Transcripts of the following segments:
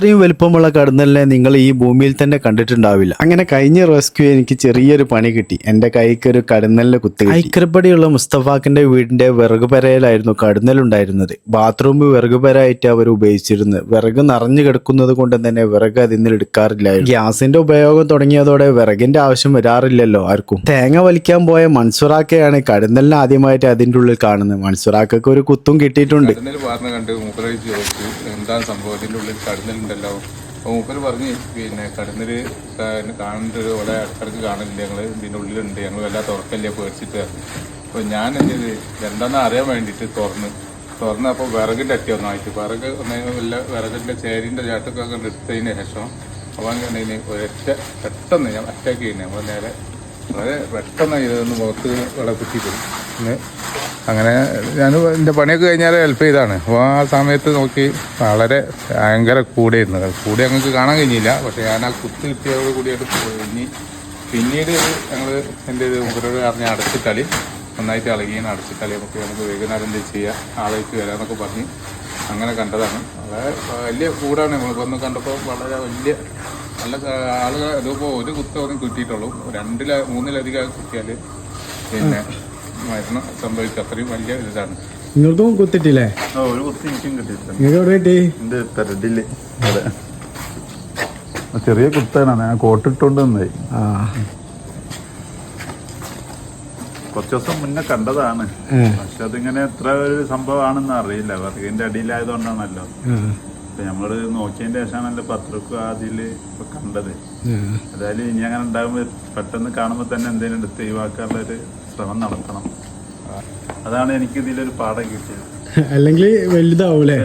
ഇത്രയും വലുപ്പമുള്ള കടന്നലിനെ നിങ്ങൾ ഈ ഭൂമിയിൽ തന്നെ കണ്ടിട്ടുണ്ടാവില്ല. അങ്ങനെ കഴിഞ്ഞ റെസ്ക്യൂ എനിക്ക് ചെറിയൊരു പണി കിട്ടി. എന്റെ കൈക്ക് ഒരു കടന്നലിന് കുത്തി ഐക്കരപ്പടിയുള്ള മുസ്തഫാക്കിന്റെ വീടിന്റെ വിറക് പെരയിലായിരുന്നു കടന്നലുണ്ടായിരുന്നത്. ബാത്റൂം വിറക് പെരയായിട്ട് അവർ ഉപയോഗിച്ചിരുന്നത് വിറക് നിറഞ്ഞു കിടക്കുന്നത് കൊണ്ട് തന്നെ വിറക് അതിൽ നിന്ന് എടുക്കാറില്ലായിരുന്നു. ഗ്യാസിന്റെ ഉപയോഗം തുടങ്ങിയതോടെ വിറകിന്റെ ആവശ്യം വരാറില്ലല്ലോ ആർക്കും. തേങ്ങ വലിക്കാൻ പോയ മൺസുറാക്കയാണ് കടന്നലിന് ആദ്യമായിട്ട് അതിന്റെ ഉള്ളിൽ കാണുന്നത്. മൺസുറാക്കൊരു ഒരു കുത്തും കിട്ടിയിട്ടുണ്ട്. കടന്നൽ എന്താണ് സംഭവത്തിന്റെ ഉള്ളിൽ ഉള്ളിൽ കടന്നലുണ്ടല്ലോ അപ്പോൾ മൂപ്പര് പറഞ്ഞ് പിന്നെ കടന്നൊരു കാണേണ്ട ഒരു ഇവിടെ ഇടക്കിടക്ക് കാണില്ല ഞങ്ങൾ ഇതിന്റെ ഉള്ളിലുണ്ട്. ഞങ്ങൾ വല്ല തുറക്കല്ലേ പേടിച്ചിട്ട് അപ്പോൾ ഞാൻ ചെയ്ത് എന്താണെന്ന് അറിയാൻ വേണ്ടിയിട്ട് തുറന്ന്. തുറന്ന് അപ്പോൾ വിറകിന്റെ അറ്റി ഒന്നായിട്ട് വിറക് വല്ല വിറകിന്റെ ചേരിന്റെ ചാട്ടൊക്കെ കണ്ട് എടുത്തതിന് ശേഷം അപ്പോൾ അങ്ങനെ ഒരൊറ്റ പെട്ടെന്ന് ഞാൻ അറ്റാക്ക് ചെയ്യുന്നത് നമ്മൾ നേരെ വളരെ പെട്ടെന്ന് ഇതൊന്ന് മുഖത്ത് പിന്നെ അങ്ങനെ ഞാൻ എന്റെ പണിയൊക്കെ കഴിഞ്ഞാൽ ഹെൽപ്പ് ചെയ്താണ്. അപ്പോൾ ആ സമയത്ത് നോക്കി വളരെ ഭയങ്കര കൂടെയായിരുന്നു കൂടെ ഞങ്ങൾക്ക് കാണാൻ കഴിഞ്ഞില്ല. പക്ഷേ ഞാൻ ആ കുത്ത് കിട്ടിയതോട് കൂടിയായിട്ട് പോയി. പിന്നീട് ഞങ്ങൾ എന്റെ ഇത് മുഖരോട് പറഞ്ഞ് അടച്ചിട്ടാളി നന്നായിട്ട് ഇളകിയാണ് അടച്ചിട്ടാളി നമുക്ക് നമുക്ക് വൈകുന്നേരം എന്ത് ചെയ്യുക ആളേക്ക് വരാമെന്നൊക്കെ പറഞ്ഞ് അങ്ങനെ കണ്ടതാണ്. വളരെ വലിയ കൂടാണ്. നമ്മൾ വന്ന് കണ്ടപ്പോൾ വളരെ വലിയ നല്ല ആളുകൾ ഇതിപ്പോൾ ഒരു കുത്തൊന്നും കിട്ടിയിട്ടുള്ളൂ. രണ്ടില മൂന്നിലധികം കുത്തിയാൽ പിന്നെ മരണം സംഭവിച്ചു അത്രയും വലിയ ഇതാണ് നിങ്ങൾക്കും കുത്തിട്ടില്ലേ? ആ, ഒരു കുത്തി എനിക്കും കിട്ടിയിട്ടുണ്ട്. നിങ്ങൾക്ക് എവിടെ കിട്ടി? എന്റെ പെരടിൽ അതെ ചെറിയ കുത്താണ് ഞാൻ കോട്ടിട്ടുണ്ട് വന്നായി ആ. കുറച്ച് ദിവസം മുന്നേ കണ്ടതാണ്. പക്ഷെ അതിങ്ങനെ എത്ര ഒരു സംഭവമാണെന്ന് അറിയില്ല. വിറകിന്റെ അടിയിലായതുകൊണ്ടാണല്ലോ. അപ്പൊ നമ്മൾ നോക്കിയതിന്റെ ശേഷമാണല്ലോ പത്രക്കും അതിൽ ഇപ്പൊ കണ്ടത്. അതായത് ഇനി അങ്ങനെ ഉണ്ടാകുമ്പോ പെട്ടെന്ന് കാണുമ്പോ തന്നെ എന്തെങ്കിലും എടുത്ത് ഒഴിവാക്കാനുള്ള ഒരു ശ്രമം നടത്തണം. അതാണ് എനിക്ക് ഇതിലൊരു പാഠം കിട്ടിയത്. അല്ലെങ്കിൽ വലുതാവൂലേ?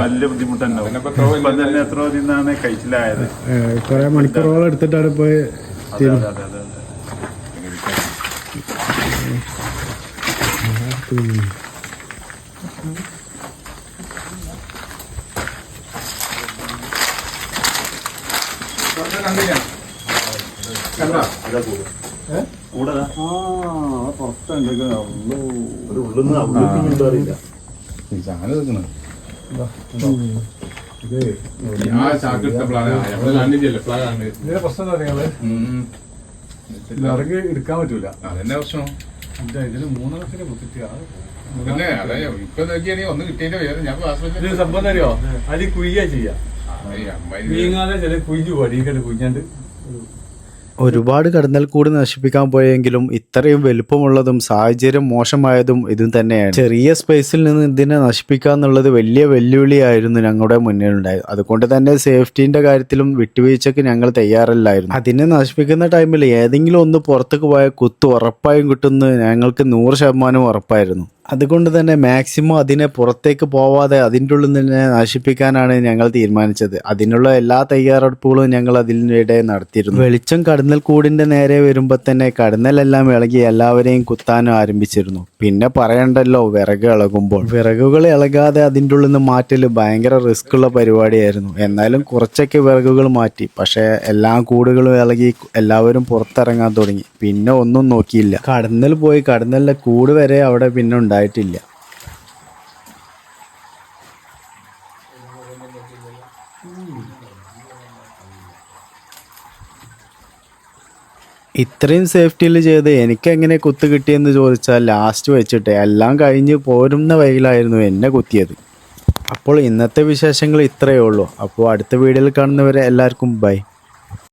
വലിയ ബുദ്ധിമുട്ട് തന്നെ എത്രയോ നിന്നാണ് കഴിച്ചിലായത് കുറെ മണിക്കൂറോളം എടുത്തിട്ടാണ് പോയത് അതെ അതെ പ്രശ്നം. വിറക് എടുക്കാൻ പറ്റൂല. അതെന്നെ പ്രശ്നം. ഇതിന് മൂന്നെണ്ണത്തിന് ആ പിന്നെ അതെ ഇപ്പൊ നോക്കിയാണെങ്കിൽ ഒന്ന് കിട്ടിയതിന്റെ പേര് ഞാൻ ഇത് സംഭവം അറിയോ? അതിൽ കുയ്യ ചെയ്യാ. വീങ്ങാതെ ചില കുഞ്ഞു പടിക്കട്ട് കുഞ്ഞാണ്ട് ഒരുപാട് കടന്നൽ കൂടി നശിപ്പിക്കാൻ പോയെങ്കിലും ഇത്രയും വലുപ്പമുള്ളതും സാഹചര്യം മോശമായതും ഇതും തന്നെയാണ്. ചെറിയ സ്പേസിൽ നിന്ന് ഇതിനെ നശിപ്പിക്കുക എന്നുള്ളത് വലിയ വെല്ലുവിളിയായിരുന്നു ഞങ്ങളുടെ മുന്നിലുണ്ടായത്. അതുകൊണ്ട് തന്നെ സേഫ്റ്റിന്റെ കാര്യത്തിലും വിട്ടുവീഴ്ചക്ക് ഞങ്ങൾ തയ്യാറല്ലായിരുന്നു. അതിനെ നശിപ്പിക്കുന്ന ടൈമിൽ ഏതെങ്കിലും ഒന്ന് പുറത്തേക്ക് പോയാൽ കുത്തു ഉറപ്പായും കിട്ടുമെന്ന് ഞങ്ങൾക്ക് നൂറ് ശതമാനം ഉറപ്പായിരുന്നു. അതുകൊണ്ട് തന്നെ മാക്സിമം അതിനെ പുറത്തേക്ക് പോവാതെ അതിന്റെ ഉള്ളിൽ തന്നെ നശിപ്പിക്കാനാണ് ഞങ്ങൾ തീരുമാനിച്ചത്. അതിനുള്ള എല്ലാ തയ്യാറെടുപ്പുകളും ഞങ്ങൾ അതിനിടെ നടത്തിയിരുന്നു. വെളിച്ചം കടന്നൽ കൂടിന്റെ നേരെ വരുമ്പോൾ തന്നെ കടന്നലെല്ലാം ഇളകി എല്ലാവരെയും കുത്താനും ആരംഭിച്ചിരുന്നു. പിന്നെ പറയണ്ടല്ലോ വിറക് ഇളകുമ്പോൾ. വിറകുകൾ ഇളകാതെ അതിന്റെ ഉള്ളിൽ നിന്ന് മാറ്റൽ ഭയങ്കര റിസ്ക് ഉള്ള പരിപാടിയായിരുന്നു. എന്നാലും കുറച്ചൊക്കെ വിറകുകൾ മാറ്റി. പക്ഷേ എല്ലാ കൂടുകളും ഇളകി എല്ലാവരും പുറത്തിറങ്ങാൻ തുടങ്ങി. പിന്നെ ഒന്നും നോക്കിയില്ല. കടന്നൽ പോയി. കടന്നലിന്റെ കൂട് വരെ അവിടെ പിന്നെ ഉണ്ടായിട്ടില്ല. ഇത്രയും സേഫ്റ്റിയിൽ ചെയ്ത് എനിക്ക് എങ്ങനെ കുത്ത് കിട്ടിയെന്ന് ചോദിച്ചാൽ ലാസ്റ്റ് വെച്ചിട്ട് എല്ലാം കഴിഞ്ഞ് പോരുന്ന വൈകിലായിരുന്നു എന്നെ കുത്തിയത്. അപ്പോൾ ഇന്നത്തെ വിശേഷങ്ങൾ ഇത്രയേ ഉള്ളൂ. അപ്പോൾ അടുത്ത വീഡിയോയിൽ കാണുന്നവരെ എല്ലാവർക്കും ബൈ